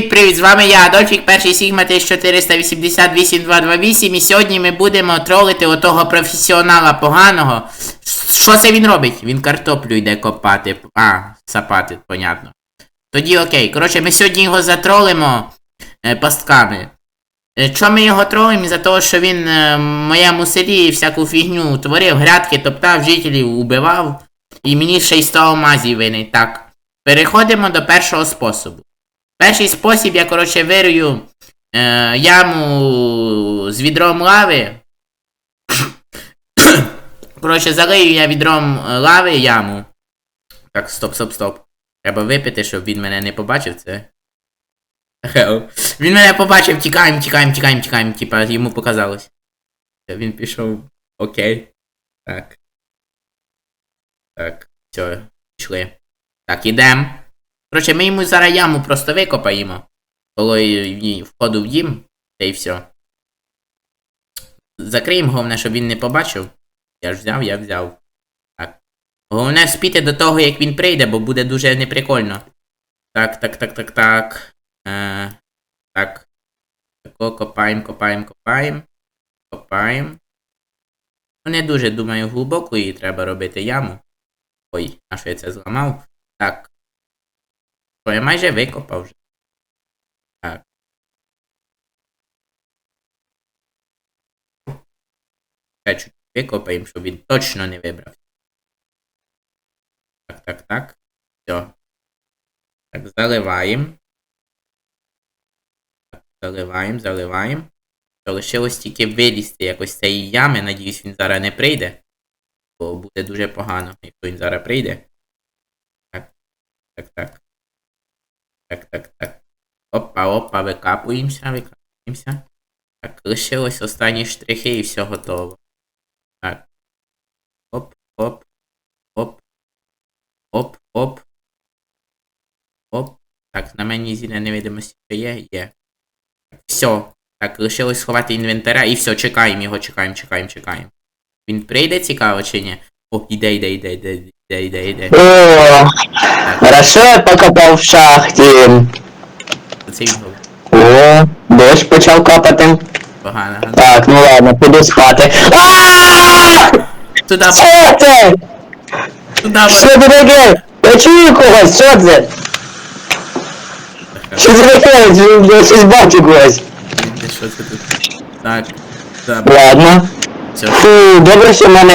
Привіт, з вами я, Адольфік, перший Сігма 1488228, і сьогодні ми будемо тролити отого професіонала поганого. Що це він робить? Він картоплю йде копати. А, сапати, понятно. Тоді окей. Коротше, ми сьогодні його затролимо е, пастками. Е, Чо ми його тролимо? За того, що він е, в моєму селі всяку фігню творив, грядки топтав, жителів убивав, і мені ще й 100 алмазів винен. Так. Переходимо до першого способу. Перший спосіб я, коротше, вирую е, яму з відром лави. Коротше, залию я відром е, лави яму. Так, стоп, стоп, стоп. Треба випити, щоб він мене не побачив це. Він мене побачив, тікаємо, тікаємо, тікаємо, тікаємо, типа йому показалось. Він пішов. Окей. Так. Так, все, пішли. Так, ідем. Коротше, ми йому зараз яму просто викопаємо. Коли входу в дім, та й все. Закриємо головне, щоб він не побачив. Я ж взяв, я взяв. Так. Головне вспіти до того, як він прийде, бо буде дуже неприкольно. Так, так, так, так, так. Е, так. Тако копаємо, копаємо, копаємо. Копаємо. Ну, не дуже, думаю, глибоко її треба робити яму. Ой, а що я це зламав? Так. Я майже викопав вже. Так. Чуть викопаємо, щоб він точно не вибрав. Так, так, так. Все. Так, заливаємо. Так, заливаємо, заливаємо. Що лишилось тільки вилізти якось з цієї ями. Надіюсь, він зараз не прийде. Бо буде дуже погано, якщо він зараз прийде. Так, так, так. Так, так, так. Опа, опа, викапуємося, викапуємося. Так, лишилось останні штрихи і все готово. Так. Оп, оп, оп. Оп, оп. Оп. Так, на мені зіля невидимості є? Є. Так, все. Так, лишилось сховати інвентаря і все, чекаємо його, чекаємо, чекаємо, чекаємо. Він прийде цікаво чи ні? О, іде, іде, іде, іде, іде, іде, іде. О, хорошо я покопав в шахті. Оце він був. О, дощ почав капати. Погано. Так, ну ладно, піду спати. А! Туди, Що це? туди, Що це таке? Я чую когось, що це? Що це таке? Я щось бачу когось. Що це тут? Так. Ладно. Фу, добре, що в мене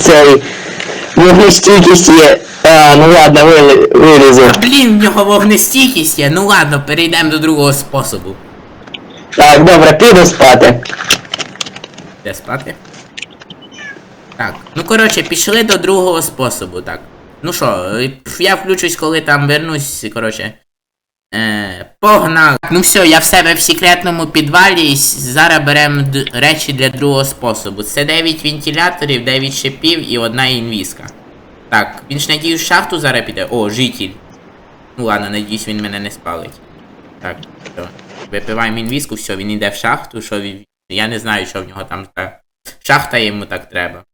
цей вогнестійкість є. А, ну ладно, вили- вилізу. Блін, в нього вогнестійкість є. Ну ладно, перейдемо до другого способу. Так, добре, піду спати. Де спати? Так, ну коротше, пішли до другого способу, так. Ну що, е, я включусь, коли там вернусь, коротше. Е, погнали. Ну все, я в себе в секретному підвалі і зараз беремо речі для другого способу. Це 9 вентиляторів, 9 шипів і одна інвізка. Так, він ж надіюсь в шахту зараз піде. О, житель. Ну ладно, надіюсь, він мене не спалить. Так, все. Випиваємо інвізку, все, він йде в шахту, що він. Я не знаю, що в нього там так. Шахта йому так треба.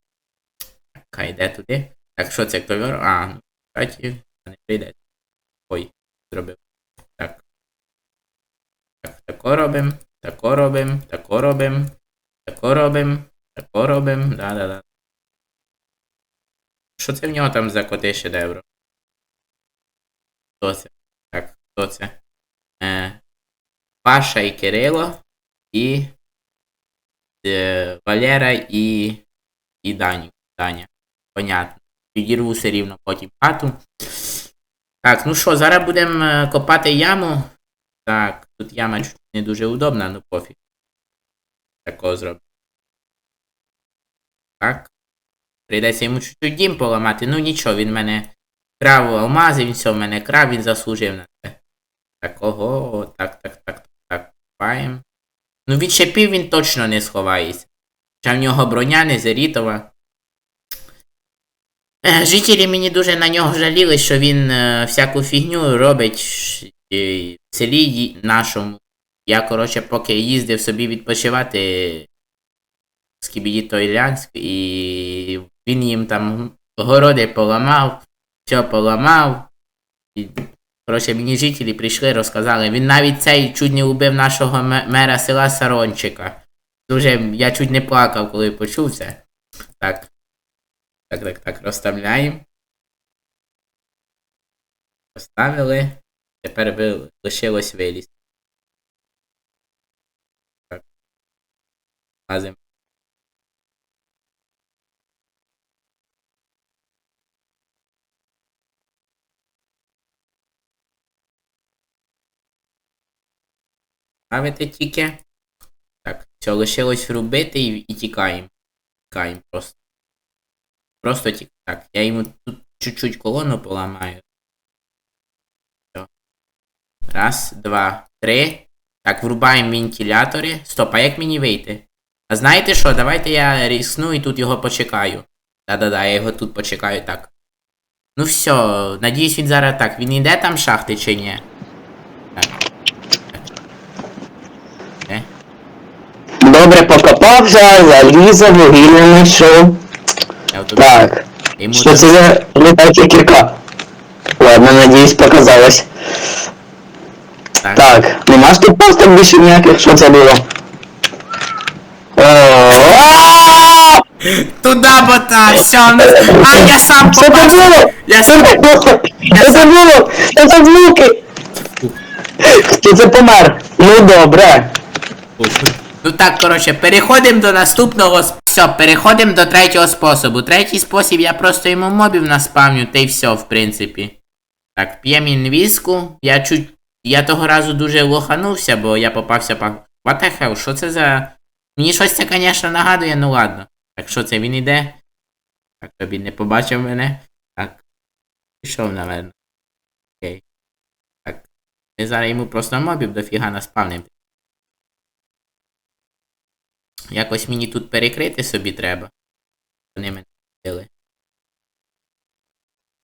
Так, йде туди. Так, що це ковер? А, ну, кстати, не прийде. Ой, зробив. Так. Так, тако робимо, тако робимо, тако робимо, тако робимо, тако робимо, да-да-да. Що це в нього там за коти шедевру? Хто це? Так, хто це? Е, Паша і Кирило і е, Валера і, і Дані. Даня. Понятно. Підірву все рівно потім хату. Так, ну що, зараз будемо копати яму. Так, тут яма не дуже удобна, ну пофіг. Такого зробимо. Так. Прийдеться йому чуть-чуть дім поламати. Ну нічого, він мене крав алмази, він все в мене крав, він заслужив на це. Так, ого, так, так, так, так, копаємо. Ну від шипів він точно не сховається. Хоча в нього броня не зерітова. Е, Жителі мені дуже на нього жаліли, що він е, всяку фігню робить в селі нашому. Я, коротше, поки їздив собі відпочивати з Кібіді-Тойлянськ, і він їм там городи поламав, все поламав. І коротше, мені жителі прийшли, розказали. Він навіть цей чуть не убив нашого мера села Сарончика. Дуже я чуть не плакав, коли почув це. Так. Так, так, так, розставляємо. Поставили. Тепер ви- лишилось вилізти. Так. Лазимо. Ставити тільки. Так, все, лишилось врубити і, і тікаємо. Тікаємо просто. Просто тік. Так, я йому тут чуть-чуть колону поламаю. Раз, два, три. Так, врубаємо вентилятори. Стоп, а як мені вийти? А знаєте що? Давайте я різкну і тут його почекаю. Да-да-да, я його тут почекаю так. Ну все, надіюсь він зараз так. Він йде там шахти чи ні? Так. Е? Добре покопався, залізо, вугілля знайшов. Так. йому Що це за летача кірка? Ладно, надіюсь, показалось. Так. Так, нема ж тут просто більше ніяких, що це було? Туда бота, все, ну, а я сам Що це побачив. було? Я Що сам... це було? Що це було? Що це звуки? Хто це помер? Ну добре. Ну так, коротше, переходимо до наступного. сп- Все, переходимо до третього способу. Третій спосіб я просто йому мобів наспавню, та й все, в принципі. Так, п'ємо інвізку. Я чуть. Я того разу дуже лоханувся, бо я попався по. What the hell, що це за. Мені щось це, звісно, нагадує, ну ладно. Так, що це він іде? Так, тобі не побачив мене. Так. Пішов, наверно. Окей. Так. Ми зараз йому просто мобів дофіга наспавним. Якось мені тут перекрити собі треба. Вони мене били.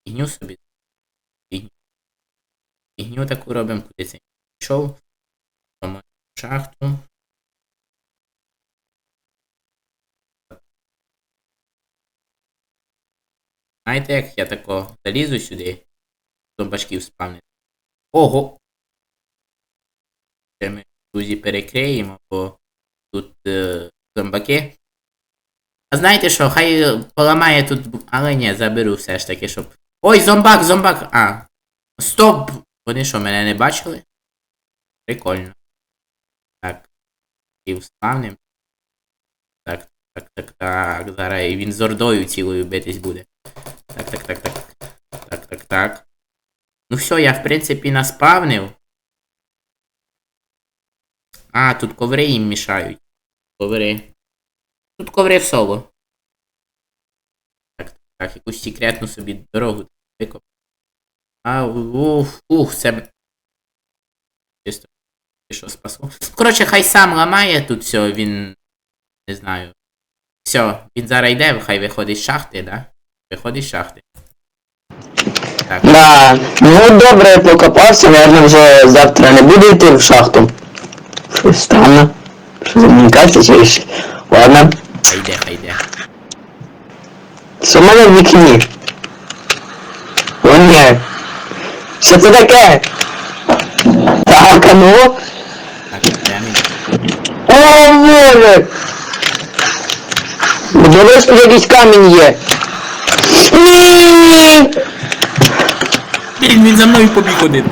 Фігню собі. Фігню. Таку робимо, куди це пішов. Тому шахту. Знаєте, як я тако залізу сюди? Зомбачків спавнити. Ого! Це ми друзі перекриємо, бо тут е, зомбаки. А знаєте що, хай поламає тут. Але ні, заберу все ж таки, щоб. Ой, зомбак, зомбак! А. Стоп! Вони що, мене не бачили? Прикольно. Так. І вспавним. Так, так, так, так. Зараз і він з ордою цілою битись буде. Так, так, так, так. Так, так, так. Ну все, я в принципі наспавнив. А, тут коври їм мішають. Коври. Тут коври в соло. Так, так, якусь секретну собі дорогу викоп. А, ух, ух, це. Чисто. Що спасло. Коротше, хай сам ламає тут все, він. Не знаю. Все, він зараз йде, хай виходить з шахти, да? Виходить з шахти. Так. Да. Ну добре, покопався, наверное, вже завтра не буду йти в шахту. Щось странно. Що за комунікація ще? Ладно. Хай йде, хай йде. Що в мене в вікні? О, ні. Що це таке? Так, а ну. О, боже! Добре, що якийсь камінь є. Ні! Блін, він за мною побіг один.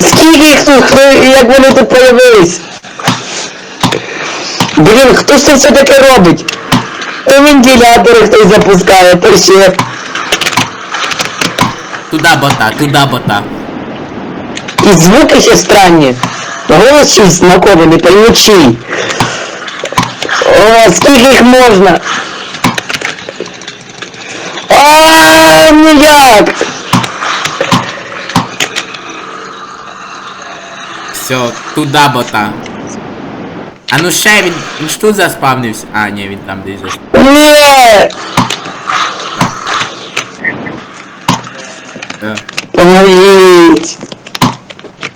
Скільки їх тут? Хто, як вони тут появились? Блін, хто ж це все таке робить? То вентилятори хтось запускає, то ще. Туда бота, туда бота. І звуки ще странні. Голос щось знакомий, не пойму чий. О, скільки їх можна? А, ну як? Все, туда бота. А ну ще він. Він ж тут заспавнився. А, ні, він там десь заспавнився. Ні! Ну,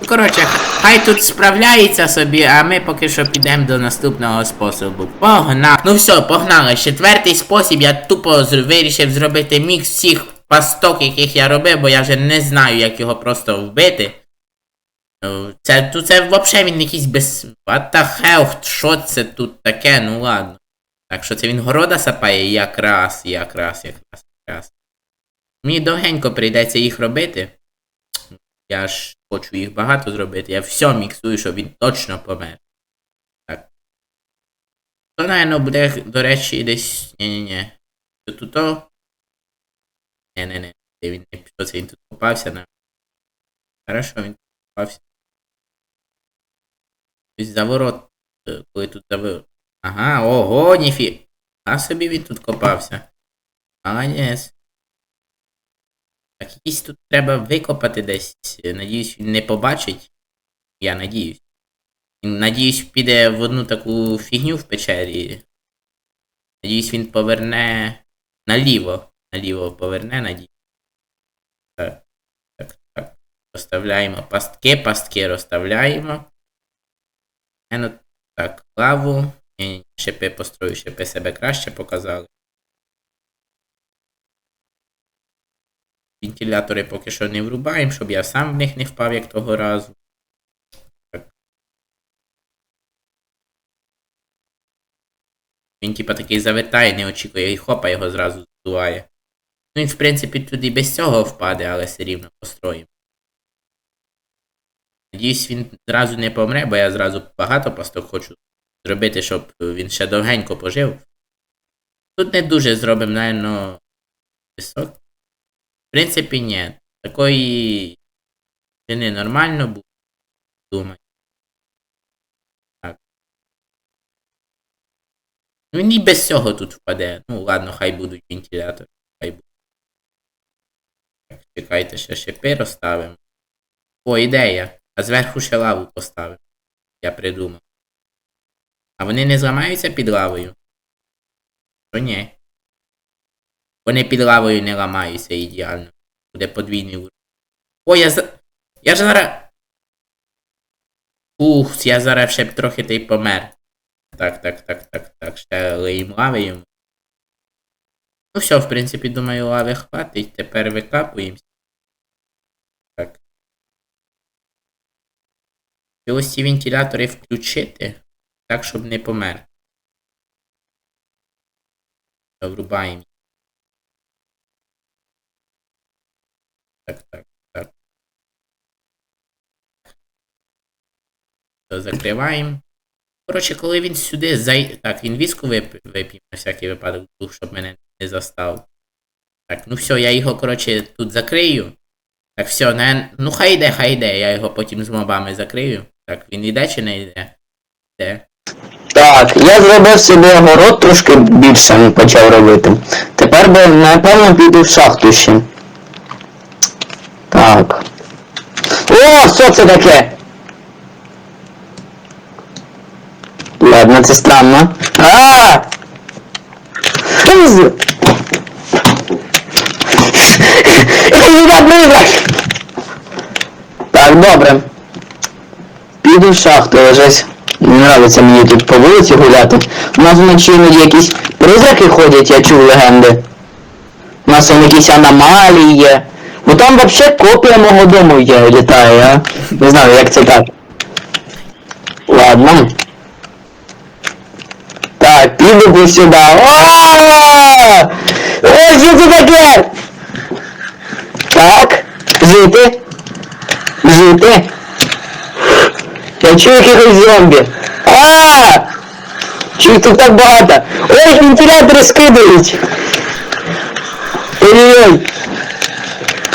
Коротше, хай тут справляється собі, а ми поки що підемо до наступного способу. Погнали. Ну все, погнали. Четвертий спосіб я тупо вирішив зробити мікс всіх пасток, яких я робив, бо я вже не знаю, як його просто вбити. Ну, Це, тут це взагалі він якийсь без. What the hell, що це тут таке? Ну ладно. Так що це він города сапає якраз, якраз, якраз, якраз. Мені довгенько прийдеться їх робити. Я ж хочу їх багато зробити. Я все міксую, щоб він точно помер. Так. То, напевно, буде, до речі, десь. Ні-ні-ні. Тут то. Не-не-не. Він не пішов, це він тут попався на. Хорошо, він тут попався. Ось заворот. е, Коли тут заворот. Ага, ого, ніфі. А собі він тут копався. Молодець. Так, якийсь тут треба викопати десь. Надіюсь, він не побачить. Я надіюсь. Надіюсь, піде в одну таку фігню в печері. Надіюсь, він поверне наліво. Наліво поверне, надіюсь. Так, так, так. Розставляємо пастки, пастки розставляємо. Е, ну, так, лаву. Ні, ні, шипи построю, шипи себе краще показали. Вентилятори поки що не врубаємо, щоб я сам в них не впав, як того разу. Він типа такий завертає, не очікує і хопа його зразу здуває. Ну він, в принципі, туди без цього впаде, але все рівно построїмо. Надіюсь, він зразу не помре, бо я зразу багато пасток хочу зробити, щоб він ще довгенько пожив. Тут не дуже зробимо, напевно, висок. Принципі, ні. Такої ціни нормально буде. Думаю. Ну він і без цього тут впаде. Ну ладно, хай будуть вентилятори. Хай будуть. Так, чекайте, ще шипи розставимо. О, ідея. А зверху ще лаву поставимо. Я придумав. А вони не зламаються під лавою? То ні. Вони під лавою не ламаються ідеально. Буде подвійний уровень. О, я за. Я ж зараз. Ух, я зараз ще б трохи та й помер. Так, так, так, так, так. Ще лиємо лави йому. Ну все, в принципі, думаю, лави хватить. Тепер викапуємося. Так. Ось ці вентилятори включити. Так, щоб не помер. Врубаємо. Так, так, так. То закриваємо. Коротше, коли він сюди зай... Так, він віску вип... на всякий випадок, дух, щоб мене не застав. Так, ну все, я його, коротше, тут закрию. Так, все, не... ну хай йде, хай йде, я його потім з мобами закрию. Так, він йде чи не йде? Йде. Так, я зробив собі город трошки більше почав робити. Тепер би, напевно, піду в шахту ще. Так. О, що це таке? Ладно, це странно. А! Так, добре. Піду в шахту лежать. Не нравиться мені тут по вулиці гуляти. У нас вночі іноді якісь призраки ходять, я чув легенди. У нас там якісь аномалії є. Ну там вообще копія мого дому є, літає, а? Не знаю, як це так. Ладно. Так, піду сюди. О! Ой, що це таке? Так, жити. Жити. Я чую якихось зомбі. А! Чую тут так багато. Ой, вентилятори скидають. Ой-ой-ой.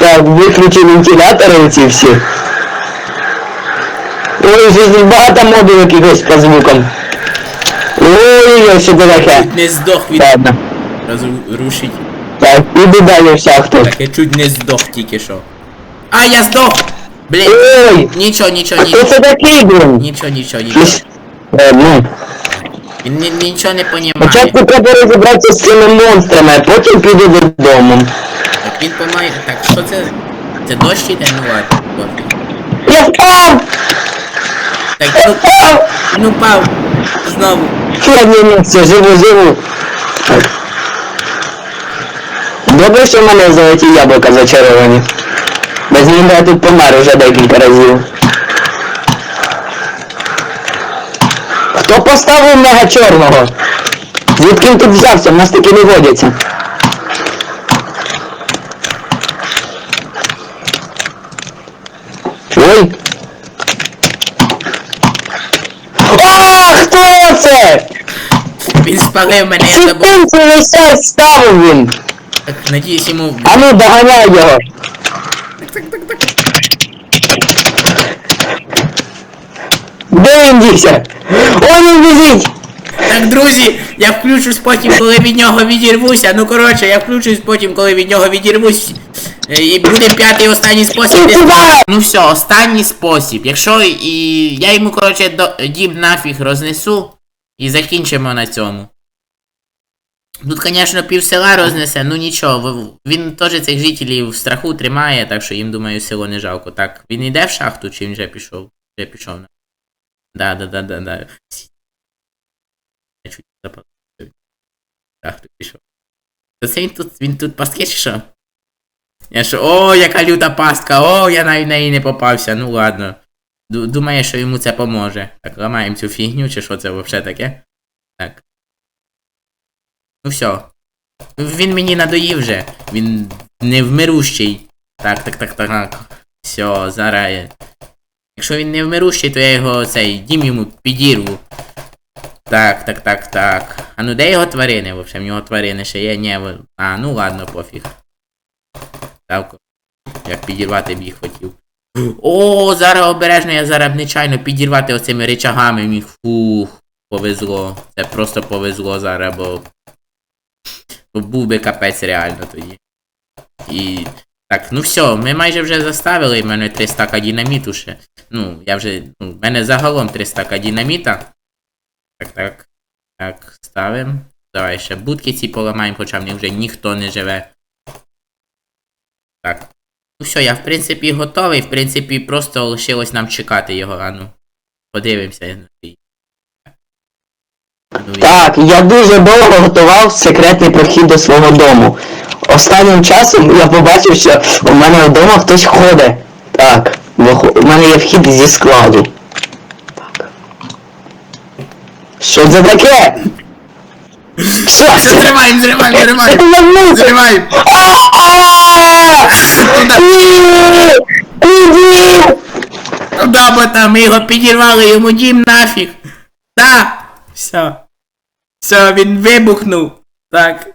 Так, виключи вентилятори оці всі. Ой, здесь багато мобів якихось по звукам. Що це таке? Не здох від Ладно. розрушить. Так, іду далі в шахту. Так, я чуть не здох тільки що. А, я здох! Блін, Ой! нічого, нічого, А хто нічого. це такий, блін? Нічого, нічого, нічого. Щось- Е, ну. Він ні- нічого не понімає. Спочатку треба розібратися з цими монстрами, а потім піду додому. Він помає. Так, що це? Це дощ іде? Ну ладно, пофіг. Я впав! Так, ну, впав! ну впав. Знову. Ні, ні, ні, все, живу, живу. Добре, що в мене золоті яблука зачаровані. Без них я тут помер уже декілька разів. Хто поставив мега чорного? Звідки він тут взявся? В нас таки не водяться. Ой. А, хто це? Він спалив мене, я Чи забув. це весь ставив він? Так, надіюсь йому. А ну доганяй його. Де він дівся? Ой, він біжить! Так, друзі, я включусь потім, коли від нього відірвуся. Ну коротше, я включусь потім, коли від нього відірвусь. Е, І буде п'ятий останній спосіб. Ну все, останній спосіб. Якщо і я йому, коротше, до... дім нафіг рознесу і закінчимо на цьому. Тут, звісно, пів села рознесе, ну нічого, він теж цих жителів в страху тримає, так що їм, думаю, село не жалко. Так, він йде в шахту, чи він вже пішов? Вже пішов. Да, да, да, да, да. Я чуть запалив. Шахту пішов. То це він тут, він тут пастки чи що? Я що, о, яка люта пастка, о, я на неї не попався, ну ладно. Ду- Думає, що йому це поможе. Так, ламаємо цю фігню, чи що це взагалі таке? Так. Ну все. Він мені надоїв вже. Він невмирущий. Так, так, так, так, так. Все, зараз. Якщо він невмирущий, то я його цей дім йому підірву. Так, так, так, так. А ну де його тварини, вообще? В нього тварини ще є, ні, а, ну ладно, пофіг. Так, як підірвати б хотів. О, зараз обережно, я зараз нечайно підірвати оцими речагами міг. Фух, повезло. Це просто повезло зараз, бо. бо був би капець реально тоді. І. Так, ну все, ми майже вже заставили, в мене 300 стака динаміту ще. Ну, я вже. Ну, в мене загалом 300 стака динаміта. Так, так. Так, ставимо. Давай ще будки ці поламаємо, хоча в них вже ніхто не живе. Так. Ну все, я в принципі готовий, в принципі, просто лишилось нам чекати його, а ну. Подивимося ну, Так, я дуже довго готував секретний прохід до свого дому. Останнім часом я побачив, що у мене вдома хтось ходить. Так, у мене є вхід зі складу. Так. Що це таке? Все, зриваємо, зриваємо, зриваємо! Зриваємо! Да, бо там ми його підірвали, йому дім нафіг. Да. Все. Все, він вибухнув. Так.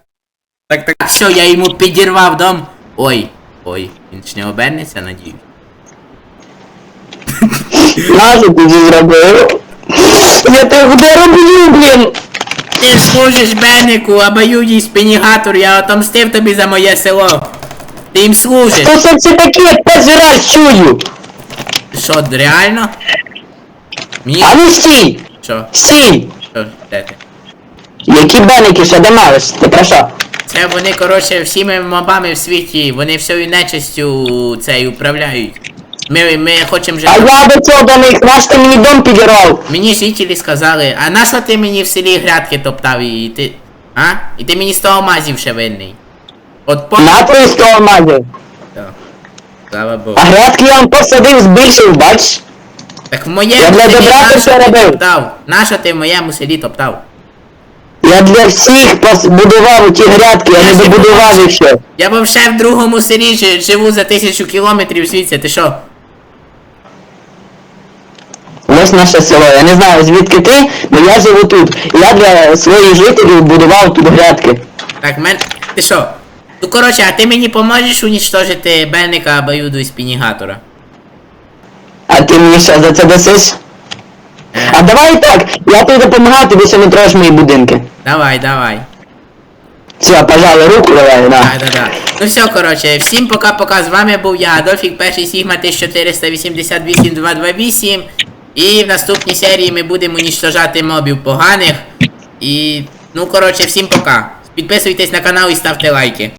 Так, так. Все, я йому підірвав дом. Ой. Ой, він ж не обернеться, надію. Нащо ти зробив? Я де роблю, блін? Ти служиш Беннику, обоюдій спінігатор, я отомстив тобі за моє село. Ти їм служиш. Що це це таке? Перший раз чую. Що, реально? Мені. А ну стій! Що? Стій! Що? Де ти? Які беники ще домалиш? Ти про що? Це вони, коротше, всіми мобами в світі, вони всією нечистю цей управляють. Ми, ми хочемо же. А я до цього до них, наш ти мені дом підірвав? Мені жителі сказали, а на що ти мені в селі грядки топтав і ти. А? І ти мені з того мазів ще винний. От по. На твою сто мазів. Так. Слава Богу. А грядки я вам посадив, збільшив, бач? Так в моєму Я для селі добра нащо це ти робив. топтав? Нащо ти в моєму селі топтав? Я для всіх побудував ті грядки, я не добудував їх ще. Я бо ще в другому селі жи- живу за тисячу кілометрів звідси, ти що? Ось наше село. Я не знаю звідки ти, але я живу тут. І Я для своїх жителів будував тут грядки. Так, мен. Ти що? Ну коротше, а ти мені поможеш унічтожити Бенника, Баюду і Спінігатора? А ти мені що за це дасиш? Е, А давай так, я тобі допомагаю, тобі ще не троєш мої будинки. давай, давай. Все, пожалуй, руку давай, на. Да, да, да. Ну все, коротше, всім пока-пока. З вами був я, Адольфік, перший Сігма 1488228. І в наступній серії ми будемо унічтожати мобів поганих. І. Ну коротше, всім пока. Підписуйтесь на канал і ставте лайки.